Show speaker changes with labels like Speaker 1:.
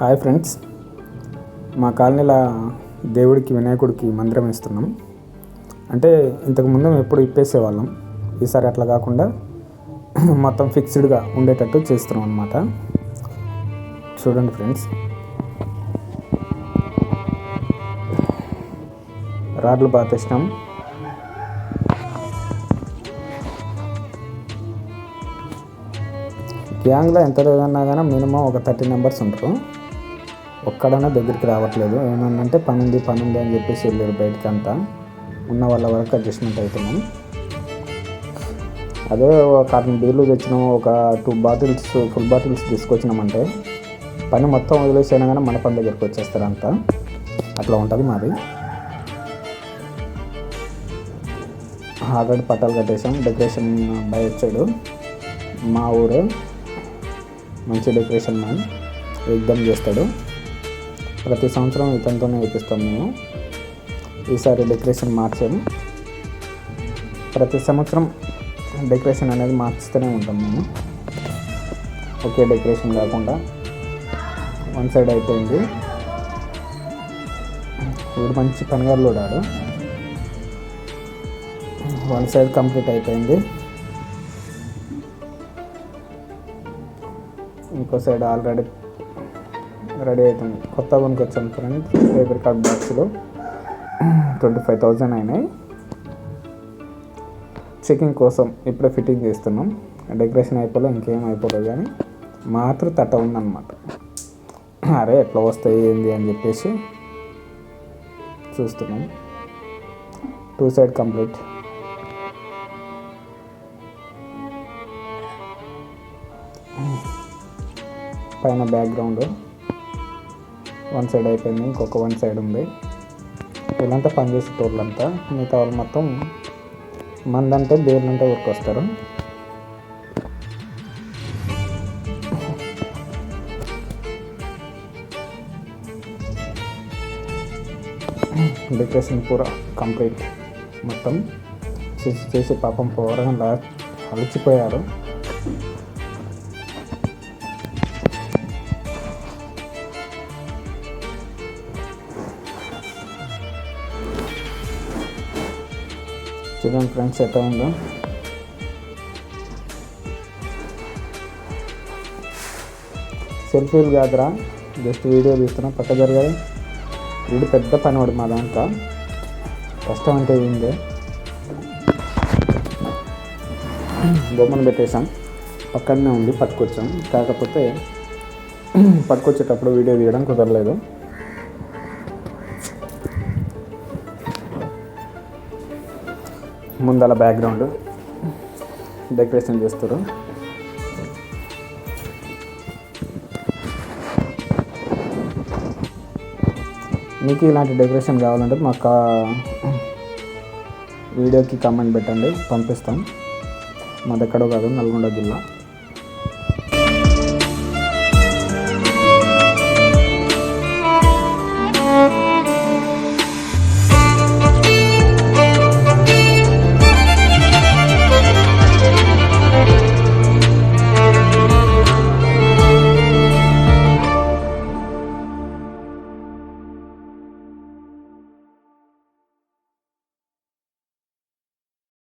Speaker 1: Hi friends. మా కాలనీలో దేవుడికి వినాయకుడికి మందిరం ఇస్తున్నాం అంటే ఇంతకు ముందు ఎప్పుడు ఇప్పేసేవాళ్ళం. ఈసారి అట్లా కాకుండా మొత్తం ఫిక్స్డ్గా ఉండేటట్టు చేస్తున్నాం అనమాట చూడండి ఫ్రెండ్స్. రాడ్లు బాగా తెచ్చినాం గ్యాంగ్లో ఎంత లేదన్నా కానీ మినిమం ఒక థర్టీ మెంబర్స్ ఉంటారు. ఒక్కడన్నా దగ్గరికి రావట్లేదు. ఏమన్నంటే పని ఉంది పని అని చెప్పేసి వెళ్ళారు బయటకి అంతా ఉన్న వాళ్ళ వరకు అడ్జస్ట్మెంట్ అవుతున్నాం అదే ఒక బీర్లు తెచ్చినాం ఒక టూ బాటిల్స్ ఫుల్ బాటిల్స్ తీసుకొచ్చినామంటే పని మొత్తం వదిలేసైనా కానీ మన పని దగ్గరికి వచ్చేస్తారు అంతా. అట్లా ఉంటుంది మాది. ఆల్రెడీ పట్టాలు కట్టేసాం డెకరేషన్ బై వచ్చాడు. మా ఊరే మంచి డెకరేషన్ మ్యాన్ ఎగ్దమ్ చేస్తాడు. ప్రతి సంవత్సరం ఇతనితోనే వేపిస్తాం మేము. ఈసారి డెకరేషన్ మార్చాము ప్రతి సంవత్సరం డెకరేషన్ అనేది మార్చుతూనే ఉంటాం మేము. ఒకే డెకరేషన్ కాకుండా వన్ సైడ్ అయిపోయింది. వీడు మంచి పనిగారులు ఆడు వన్ సైడ్ కంప్లీట్ అయిపోయింది. ఇంకో సైడ్ ఆల్రెడీ రెడీ అవుతుంది. కొత్త కొనుక్కి వచ్చాను ఫ్రెండ్స్ పేపర్ కార్డ్ బాక్స్లో ట్వంటీ ఫైవ్ థౌజండ్ అయినాయి. చెకింగ్ కోసం ఇప్పుడే ఫిట్టింగ్ చేస్తున్నాం. డెకరేషన్ అయిపోలే ఇంకేం అయిపోలేదు కానీ మాత్రం తట్ట ఉందన్నమాట. అరే ఎట్లా వస్తాయి ఏంది అని చెప్పేసి చూస్తున్నాం. టూ సైడ్ కంప్లీట్ పైన బ్యాక్గ్రౌండ్ వన్ సైడ్ అయిపోయింది ఇంకొక వన్ సైడ్ ఉంది. వీళ్ళంతా పనిచేసే టోర్లంతా మిగతా వాళ్ళు మొత్తం మందంటే బేర్లంటే ఊరికి వస్తారు డెకరేషన్ పూరా కంప్లీట్. మొత్తం చేసి చేసి పాపం పోరగా అలసిపోయారు. చూడండి ఫ్రెండ్స్ ఎట్లా ఉందో. సెల్ఫీలు కాదురా జస్ట్ వీడియో తీస్తున్నా పక్క జరగాలి వీడు పెద్ద పనివాడు మా దాంట్లో. కష్టం అంటే ఏందే? బొమ్మను పెట్టేసాం పక్కనే ఉంది పట్టుకొచ్చాం. కాకపోతే పట్టుకొచ్చేటప్పుడు వీడియో తీయడం కుదరలేదు. ముందల బ్యాక్గ్రౌండ్ డెకరేషన్ చేస్తారు. మీకు ఇలాంటి డెకరేషన్ కావాలంటే మాకు వీడియోకి కామెంట్ పెట్టండి పంపిస్తాం. మాది ఎక్కడో కాదు నల్గొండ జిల్లా.